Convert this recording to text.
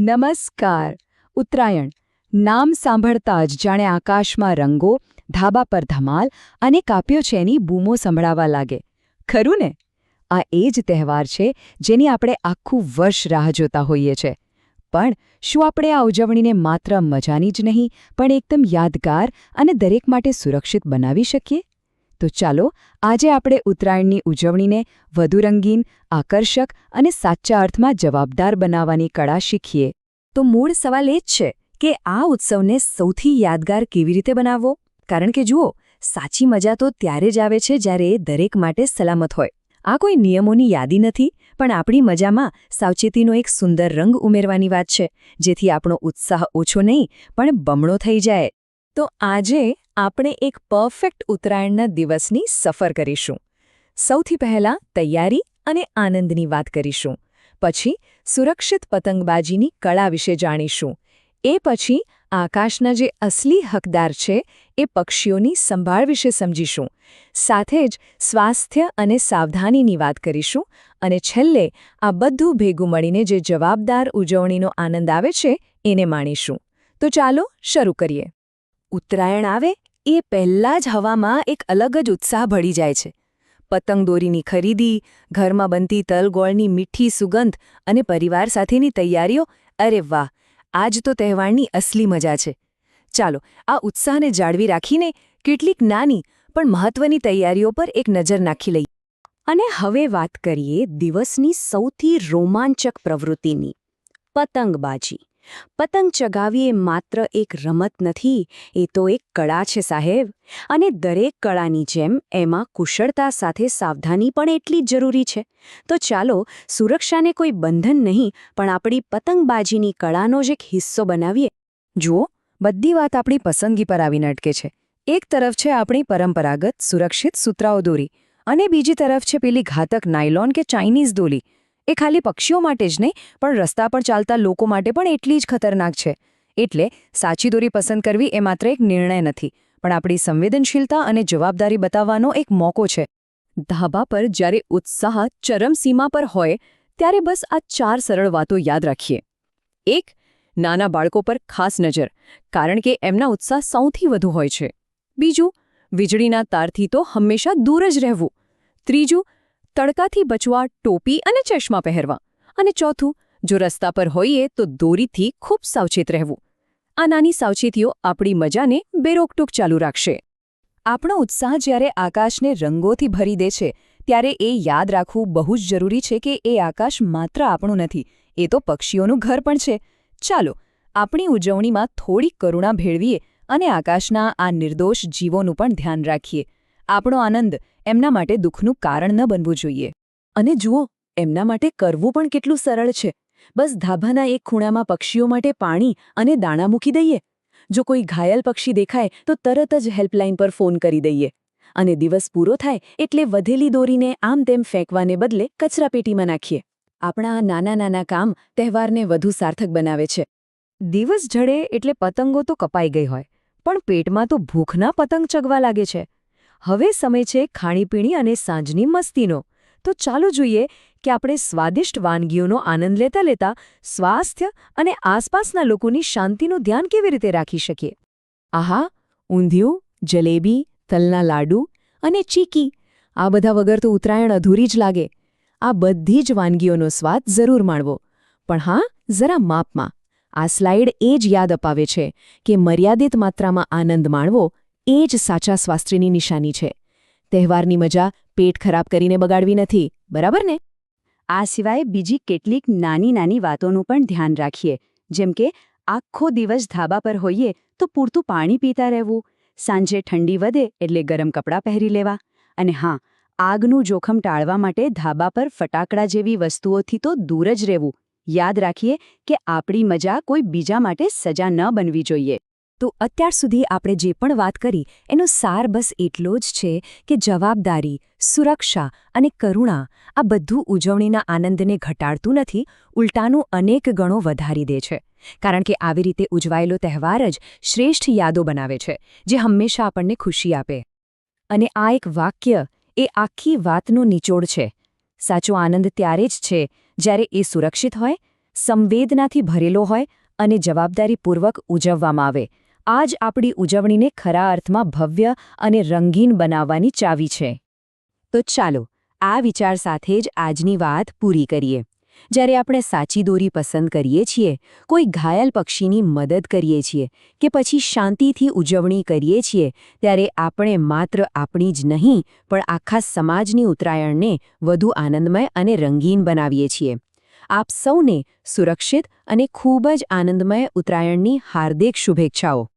નમસ્કાર. ઉત્તરાયણ. નામ સાંભળતા જ જાણે આકાશમાં રંગો, ધાબા પર ધમાલ અને કાપ્યો છે એની બૂમો સંભળાવા લાગે. ખરું ને? આ એ જ તહેવાર છે જેની આપણે આખું વર્ષ રાહ જોતા હોઈએ છે. પણ શું આપણે આ ઉજવણીને માત્ર મજાની જ નહીં, પણ એકદમ યાદગાર અને દરેક માટે સુરક્ષિત બનાવી શકીએ? તો ચાલો આજે આપણે ઉત્તરાયણની ઉજવણીને વધુ રંગીન, આકર્ષક અને સાચા અર્થમાં જવાબદાર બનાવવાની કળા શીખીએ. તો મૂળ સવાલ એ જ છે કે આ ઉત્સવને સૌથી યાદગાર કેવી રીતે બનાવવો? કારણ કે જુઓ, સાચી મજા તો ત્યારે જ આવે છે જ્યારે એ દરેક માટે સલામત હોય. આ કોઈ નિયમોની યાદી નથી, પણ આપણી મજામાં સાવચેતીનો એક સુંદર રંગ ઉમેરવાની વાત છે, જેથી આપણો ઉત્સાહ ઓછો નહીં, પણ બમણો થઈ જાય. તો આજે આપણે એક પરફેક્ટ ઉત્તરાયણના દિવસની સફર કરીશું. સૌથી પહેલાં તૈયારી અને આનંદની વાત કરીશું. પછી સુરક્ષિત પતંગબાજીની કળા વિશે જાણીશું. એ પછી આકાશના જે અસલી હકદાર છે એ પક્ષીઓની સંભાળ વિશે સમજીશું. સાથે જ સ્વાસ્થ્ય અને સાવધાનીની વાત કરીશું અને છેલ્લે આ બધું ભેગું મળીને જે જવાબદાર ઉજવણીનો આનંદ આવે છે એને માણીશું. તો ચાલો શરૂ કરીએ. ઉત્તરાયણ આવે, એ પહેલાં જ હવામાં એક અલગ જ ઉત્સાહ ભળી જાય છે. પતંગ દોરીની ખરીદી, ઘરમાં બનતી તલગોળની મીઠી સુગંધ અને પરિવાર સાથેની તૈયારીઓ, અરે વાહ! આજ તો તહેવારની અસલી મજા છે. ચાલો, આ ઉત્સાહને જાળવી રાખીને કેટલીક નાની પણ મહત્વની તૈયારીઓ પર એક નજર નાખી લઈએ. અને હવે વાત કરીએ દિવસની સૌથી રોમાંચક પ્રવૃત્તિની, પતંગબાજી. પતંગ ચગાવી એ માત્ર એક રમત નથી, એ તો એક કળા છે સાહેબ. અને દરેક કળાની જેમ એમાં કુશળતા સાથે સાવધાની પણ એટલી જ જરૂરી છે. તો ચાલો, સુરક્ષાને કોઈ બંધન નહીં, પણ આપણી પતંગબાજીની કળાનો જ એક હિસ્સો બનાવીએ. જુઓ, બધી વાત આપણી પસંદગી પર આવીને અટકે છે. એક તરફ છે આપણી પરંપરાગત સુરક્ષિત સૂત્રાઓ દોરી, અને બીજી તરફ છે પેલી ઘાતક નાયલોન કે ચાઇનીઝ દોરી એ ખાલી પક્ષીઓ માટે જ નહીં, પણ રસ્તા પર ચાલતા લોકો માટે પણ એટલી જ ખતરનાક છે. એટલે સાચી દોરી પસંદ કરવી એ માત્ર એક નિર્ણય નથી, પણ આપણી સંવેદનશીલતા અને જવાબદારી બતાવવાનો એક મોકો છે. ધાબા પર જ્યારે ઉત્સાહ ચરમસીમા પર હોય, ત્યારે બસ આ ચાર સરળ વાતો યાદ રાખીએ. એક, નાના બાળકો પર ખાસ નજર, કારણ કે એમના ઉત્સાહ સૌથી વધુ હોય છે. બીજું, વીજળીના તારથી તો હંમેશા દૂર જ રહેવું. ત્રીજું તડકાથી બચવા ટોપી અને ચશ્મા પહેરવા. અને ચોથું, જો રસ્તા પર હોઈએ તો દોરીથી ખૂબ સાવચેત રહેવું. આ નાની સાવચેતીઓ આપણી મજાને બેરોકટોક ચાલુ રાખશે. આપણો ઉત્સાહ જ્યારે આકાશને રંગોથી ભરી દે છે, ત્યારે એ યાદ રાખવું બહુ જ જરૂરી છે કે એ આકાશ માત્ર આપણું નથી, એ તો પક્ષીઓનું ઘર પણ છે. ચાલો, આપણી ઉજવણીમાં થોડી કરુણા ભેળવીએ અને આકાશના આ નિર્દોષ જીવોનું પણ ધ્યાન રાખીએ. આપણો આનંદ એમના માટે દુઃખનું કારણ ન બનવું જોઈએ. અને જુઓ, એમના માટે કરવું પણ કેટલું સરળ છે. બસ ધાબાના એક ખૂણામાં પક્ષીઓ માટે પાણી અને દાણા મૂકી દઈએ. જો કોઈ ઘાયલ પક્ષી દેખાય, તો તરત જ હેલ્પલાઇન પર ફોન કરી દઈએ. અને દિવસ પૂરો થાય એટલે વધેલી દોરીને આમ તેમ ફેંકવાને બદલે કચરાપેટીમાં નાખીએ. આપણા નાના નાના કામ તહેવારને વધુ સાર્થક બનાવે છે. દિવસ જડે એટલે પતંગો તો કપાઈ ગઈ હોય, પણ પેટમાં તો ભૂખના પતંગ ચગવા લાગે છે. હવે સમય છે ખાણીપીણી અને સાંજની મસ્તીનો. તો ચાલો જોઈએ કે આપણે સ્વાદિષ્ટ વાનગીઓનો આનંદ લેતા લેતા સ્વાસ્થ્ય અને આસપાસના લોકોની શાંતિનું ધ્યાન કેવી રીતે રાખી શકીએ? આહા, ઊંધિયું, જલેબી, તલના લાડુ અને ચીકી, આ બધા વગર તો ઉત્તરાયણ અધૂરી જ લાગે. આ બધી જ વાનગીઓનો સ્વાદ જરૂર માણવો. પણ હા, જરા માપમાં. આ સ્લાઇડ એ જ યાદ અપાવે છે કે મર્યાદિત માત્રામાં આનંદ માણવો એ જ સાચા સ્વાસ્થ્યની નિશાની છે. તહેવારની મજા પેટ ખરાબ કરીને બગાડવી નથી, બરાબર ને? આ સિવાય બીજી કેટલીક નાની નાની વાતોનું પણ ધ્યાન રાખીએ, જેમ કે આખો દિવસ ધાબા પર હોઈએ તો પૂરતું પાણી પીતા રહેવું, સાંજે ઠંડી વધે એટલે ગરમ કપડાં પહેરી લેવા, અને હા, આગનું જોખમ ટાળવા માટે ધાબા પર ફટાકડા જેવી વસ્તુઓથી તો દૂર જ રહેવું. યાદ રાખીએ કે આપણી મજા કોઈ બીજા માટે સજા ન બનવી જોઈએ. તો અત્યાર સુધી આપણે જે પણ વાત કરી, એનો સાર બસ એટલો જ છે કે જવાબદારી, સુરક્ષા અને કરુણા આ બધું ઉજવણીના આનંદને ઘટાડતું નથી, ઉલટાનું અનેક ગણો વધારી દે છે. કારણ કે આવી રીતે ઉજવાયેલો તહેવાર જ શ્રેષ્ઠ યાદો બનાવે છે, જે હંમેશા આપણને ખુશી આપે. અને આ એક વાક્ય એ આખી વાતનો નિચોડ છે. સાચો આનંદ ત્યારે જ છે જ્યારે એ સુરક્ષિત હોય, સંવેદનાથી ભરેલો હોય અને જવાબદારીપૂર્વક ઉજવવામાં આવે. આ જ આપણી ઉજવણીને ખરા અર્થમાં ભવ્ય અને રંગીન બનાવવાની ચાવી છે. તો ચાલો, આ વિચાર સાથે જ આજની વાત પૂરી કરીએ. જ્યારે આપણે સાચી દોરી પસંદ કરીએ છીએ, કોઈ ઘાયલ પક્ષીની મદદ કરીએ છીએ કે પછી શાંતિથી ઉજવણી કરીએ છીએ, ત્યારે આપણે માત્ર આપણી જ નહીં, પણ આખા સમાજની ઉત્તરાયણને વધુ આનંદમય અને રંગીન બનાવીએ છીએ. આપ સૌને સુરક્ષિત અને ખૂબ જ આનંદમય ઉત્તરાયણની હાર્દિક શુભેચ્છાઓ.